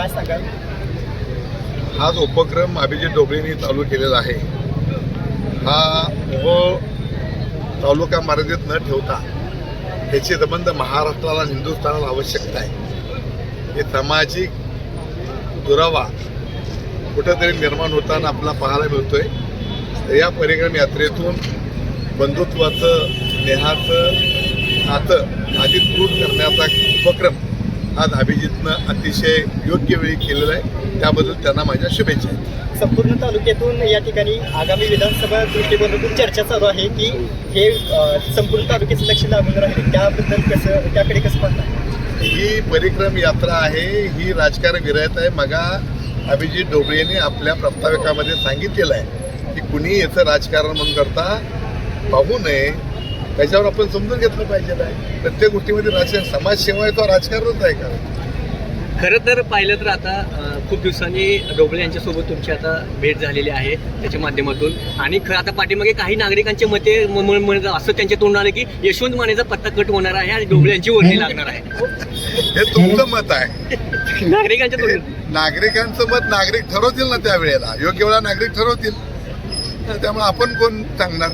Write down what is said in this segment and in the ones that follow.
काय सांगाल? हा जो उपक्रम अभिजित डोबळेंनी चालू केलेला आहे. हा व तालुका मर्यादित न ठेवता याची संबंध महाराष्ट्राला हिंदुस्थानाला आवश्यकता आहे. हे सामाजिक दुरावा कुठंतरी निर्माण होताना आपला पाहायला मिळतोय. तर या परिक्रम यात्रेतून बंधुत्वाचं नेहाचं नातं अधिकृत करण्याचा उपक्रम आज अभिजितनं अतिशय योग्य वेळी केलेला आहे. त्याबद्दल त्यांना माझ्या शुभेच्छा आहेत. संपूर्ण तालुक्यातून या ठिकाणी आगामी विधानसभा दृष्टिकोनातून चर्चा चालू आहे की हे संपूर्ण तालुक्याचं लक्ष लागून राहील. त्याबद्दल कसं त्याकडे कसं पाहता? ही परिक्रम यात्रा आहे ही राजकारण विरहित आहे. मगा अभिजित डोबळेने आपल्या प्रस्ताविकामध्ये सांगितलेलं आहे की कुणी याचं राजकारण म्हणून करता पाहू नये. त्याच्यावर आपण समजून घेतलं पाहिजे आहे प्रत्येक गोष्टीमध्ये राजकारण समाजसेवा आहे तो राजकारणच आहे का? खरं तर पाहिलं तर आता खूप दिवसांनी डोबळे यांच्यासोबत तुमची आता भेट झालेली आहे त्याच्या माध्यमातून. आणि खरं आता पाठीमागे काही नागरिकांचे मते असं त्यांच्या तोंडाला की यशवंत मानेचा पत्ता कट होणार आहे आणि डोबळे यांची वर्णी लागणार आहे. हे तुमचं मत आहे. नागरिकांच्या तोंडात नागरिकांचं मत नागरिक ठरवतील ना त्यावेळेला. योग्य वेळा नागरिक ठरवतील. त्यामुळे आपण कोण सांगणार?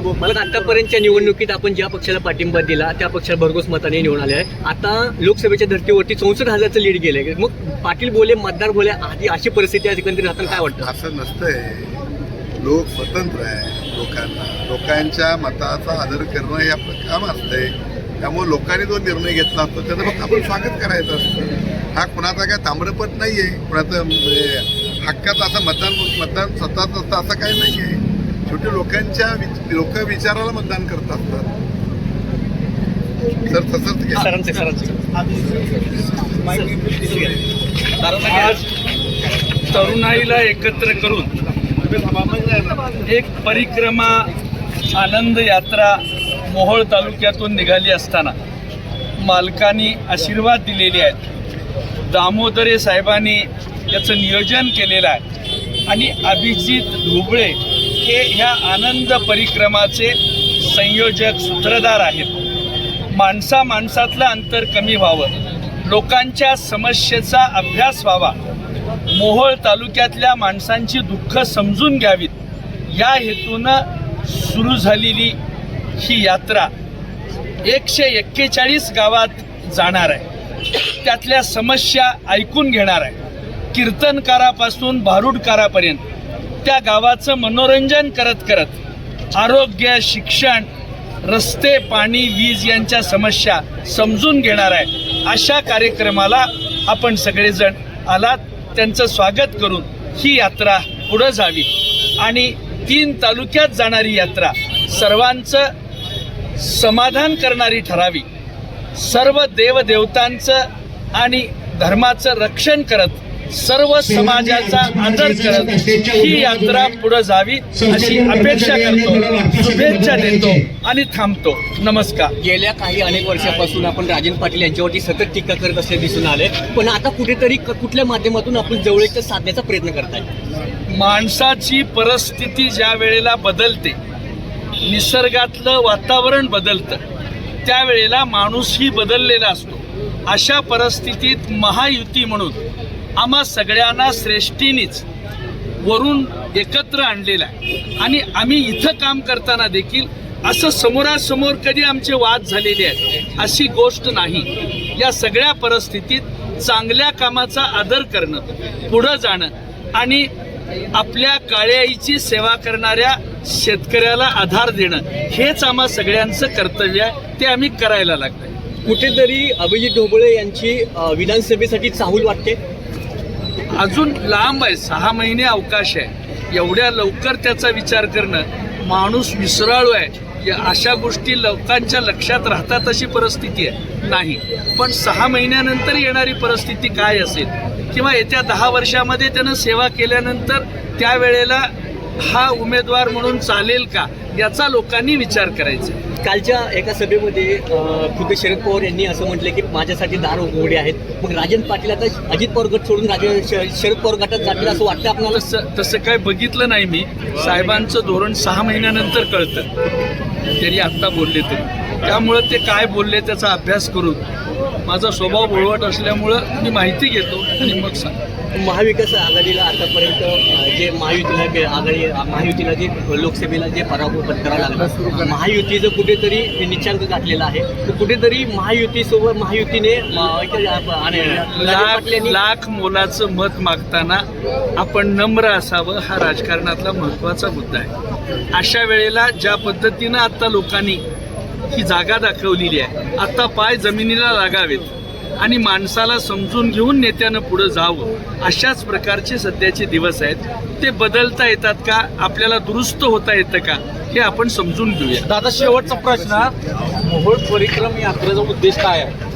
मला आतापर्यंतच्या निवडणुकीत आपण ज्या पक्षाला पाठिंबा दिला त्या पक्षाला भरघोस मताने निवडून आले आहे आता लोकसभेच्या धर्तीवरती चौसष्ट हजारचं लीड गेलंय मग पाटील बोले मतदार बोले आधी अशी परिस्थिती आहे एकंदरीत राहताना काय वाटतं? असं नसतंय. लोक स्वतंत्र आहे लोकांना. लोकांच्या मताचा आदर करणं हे आपलं काम असतंय. त्यामुळे लोकांनी जो निर्णय घेतला असतो त्याचं फक्त आपण स्वागत करायचं असतं. हा कुणाचा काय ताम्रपट नाही आहे कुणाचं म्हणजे हक्काचं असं मतदान मतदान स्वतःच असतं असं काही नाही आहे शेवटी लोकांच्या लोक विचाराला मतदान करत असतात. तर तसंच आज तरुणाईला एकत्र करून एक परिक्रमा आनंद यात्रा मोहोळ तालुक्यातून निघाली असताना मालकांनी आशीर्वाद दिलेले आहेत. दामोदरे साहेबांनी याचं नियोजन केलेलं आहे. आणि अभिजित धुबळे हे ह्या आनंद परिक्रमाचे संयोजक सूत्रधार आहेत. माणसा माणसातलं अंतर कमी व्हावं. लोकांच्या समस्येचा अभ्यास व्हावा. मोहोळ तालुक्यातल्या माणसांची दुःख समजून घ्यावीत. या हेतूनं सुरू झालेली ही यात्रा एकशे एक्केचाळीस गावात जाणार आहे. त्यातल्या समस्या ऐकून घेणार आहे. कीर्तनकारापासून भारुडकारापर्यंत त्या गावाचं मनोरंजन करत करत आरोग्य शिक्षण रस्ते पाणी वीज यांच्या समस्या समजून घेणार आहे. अशा कार्यक्रमाला आपण सगळेजण आलात. त्यांचं स्वागत करून ही यात्रा पुढं जावी. आणि तीन तालुक्यात जाणारी यात्रा सर्वांचं समाधान करणारी ठरावी. सर्व देवदेवतांचं आणि धर्माचं रक्षण करत सर्व समाजाचा आदर करत ही यात्रा पुढे जावी अशी अपेक्षा करतो शुभेच्छा देतो आणि थांबतो. नमस्कार. गेल्या काही अनेक वर्षापासून आपण राजन पाटील यांच्यावरती सतत टीका करत असले दिसून आले पण आता कुठेतरी कुठल्या माध्यमातून आपण जवळीक साधण्याचा प्रयत्न करताय? माणसाची परिस्थिती ज्या वेळेला बदलते निसर्गातलं वातावरण बदलतं त्यावेळेला माणूसही बदललेला असतो. अशा परिस्थितीत महायुती म्हणून आम्हा सगळ्यांना श्रेष्ठीनीच वरून एकत्र आणलेलं आहे. आणि आम्ही इथं काम करताना देखील असं समोरासमोर कधी आमचे वाद झालेले आहेत अशी गोष्ट नाही. या सगळ्या परिस्थितीत चांगल्या कामाचा आदर करणं पुढं जाणं आणि आपल्या काळ्याईची सेवा करणाऱ्या शेतकऱ्याला आधार देणं हेच आम्हा सगळ्यांचं कर्तव्य आहे ते आम्ही करायला लागतंय कुठेतरी अभिजित ढोबळे यांची विधानसभेसाठी चाहूल वाटते? अजून लांब आहे सहा महिने अवकाश आहे. एवढ्या लवकर त्याचा विचार करणं माणूस विसराळू आहे. या अशा गोष्टी लोकांच्या लक्षात राहतात अशी परिस्थिती आहे. नाही. पण सहा महिन्यानंतर येणारी परिस्थिती काय असेल? किंवा येत्या दहा वर्षामध्ये त्यानं सेवा केल्यानंतर त्यावेळेला हा उमेदवार म्हणून चालेल का? याचा लोकांनी विचार करायचा आहे. कालच्या एका सभेमध्ये खुद्द शरद पवार यांनी असं म्हटलं की माझ्यासाठी दार उघडे आहेत. मग राजन पाटील आता अजित पवार गट सोडून राजे श- शरद पवार गटात जातील असं वाटतं आपल्याला? तसं तसं काय बघितलं नाही मी. साहेबांचं धोरण सहा महिन्यानंतर कळतं. त्यांनी आत्ता बोलले तरी त्यामुळं ते काय बोलले त्याचा अभ्यास करून. माझा स्वभाव बोळवट असल्यामुळं मी माहिती घेतो आणि मग सांग महाविकास आघाडीला आतापर्यंत जे महायुतीला जे आघाडी महायुतीला जे लोकसभेला जे पराभव पत्करावा लागला. महायुतीचं कुठेतरी निचांक गाठलेला आहे. तर कुठेतरी महायुतीसोबत महायुतीने लाख मोलाचं मत मागताना आपण नम्र असावं हा राजकारणातला महत्त्वाचा मुद्दा आहे. अशा वेळेला ज्या पद्धतीनं आता लोकांनी ही जागा दाखवलेली आहे आता पाय जमिनीला लागावेत. आणि माणसाला समजून घेऊन नेत्यानं पुढं जावं अशाच प्रकारचे सध्याचे दिवस आहेत. ते बदलता येतात का? आपल्याला दुरुस्त होता येतं का? हे आपण समजून घेऊया. दादा शेवटचा प्रश्न. मोहोळ परिक्रम यात्रेचा उद्देश काय आहे?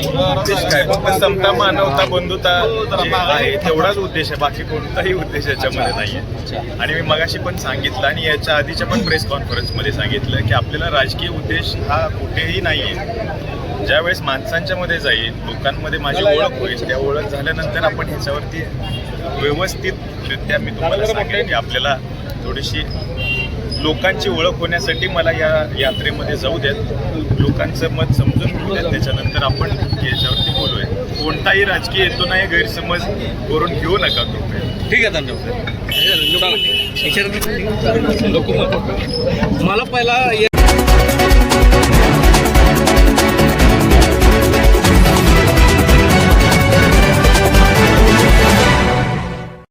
उद्देश काय? फक्त समता मानवता बंधुता जे आहे तेवढाच उद्देश आहे. बाकी कोणताही उद्देश याच्यामध्ये नाहीये. आणि मी मगाशी पण सांगितलं आणि याच्या आधीच्या पण प्रेस कॉन्फरन्समध्ये सांगितलं की आपल्याला राजकीय उद्देश हा कुठेही नाहीये. ज्यावेळेस माणसांच्या मध्ये जाईल लोकांमध्ये माझी ओळख होईल त्या ओळख झाल्यानंतर आपण ह्याच्यावरती व्यवस्थित मी तुम्हाला सांगेन की आपल्याला थोडीशी लोकांची ओळख होण्यासाठी मला या यात्रेमध्ये जाऊ द्यात लोकांचं मत समजून घेऊ द्यात त्याच्यानंतर आपण याच्यावरती बोलूया. कोणताही राजकीय हेतू नाही गैरसमज करून घेऊ नका कृपया ठीक आहे धन्यवाद. मला पहिला